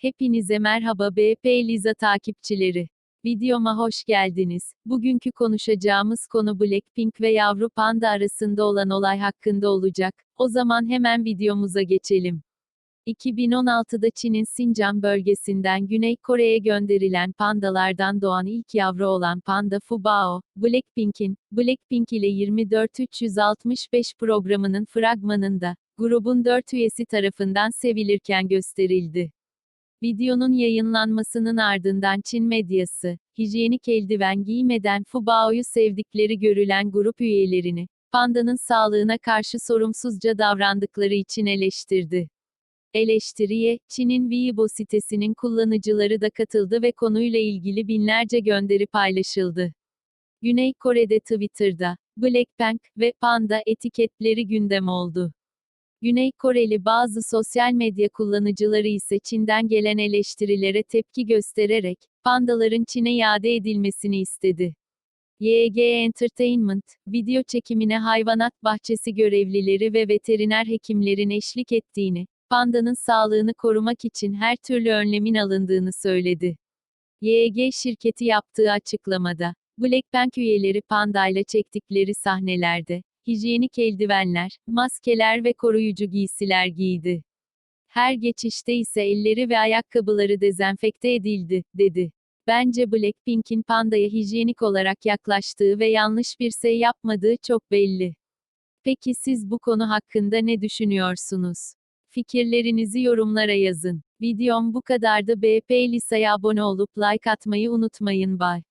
Hepinize merhaba BP Liza takipçileri. Videoma hoş geldiniz. Bugünkü konuşacağımız konu Blackpink ve yavru panda arasında olan olay hakkında olacak. O zaman hemen videomuza geçelim. 2016'da Çin'in Sincan bölgesinden Güney Kore'ye gönderilen pandalardan doğan ilk yavru olan panda Fubao, Blackpink'in, Blackpink ile 24365 programının fragmanında, grubun 4 üyesi tarafından sevilirken gösterildi. Videonun yayınlanmasının ardından Çin medyası, hijyenik eldiven giymeden Fubao'yu sevdikleri görülen grup üyelerini, pandanın sağlığına karşı sorumsuzca davrandıkları için eleştirdi. Eleştiriye, Çin'in Weibo sitesinin kullanıcıları da katıldı ve konuyla ilgili binlerce gönderi paylaşıldı. Güney Kore'de Twitter'da, Blackpink ve Panda etiketleri gündem oldu. Güney Koreli bazı sosyal medya kullanıcıları ise Çin'den gelen eleştirilere tepki göstererek, pandaların Çin'e iade edilmesini istedi. YG Entertainment, video çekimine hayvanat bahçesi görevlileri ve veteriner hekimlerin eşlik ettiğini, pandanın sağlığını korumak için her türlü önlemin alındığını söyledi. YG şirketi yaptığı açıklamada, Blackpink üyeleri pandayla çektikleri sahnelerde, hijyenik eldivenler, maskeler ve koruyucu giysiler giydi. Her geçişte ise elleri ve ayakkabıları dezenfekte edildi, dedi. Bence Blackpink'in pandaya hijyenik olarak yaklaştığı ve yanlış bir şey yapmadığı çok belli. Peki siz bu konu hakkında ne düşünüyorsunuz? Fikirlerinizi yorumlara yazın. Videom bu kadardı. BP Lisa'ya abone olup like atmayı unutmayın. Bye.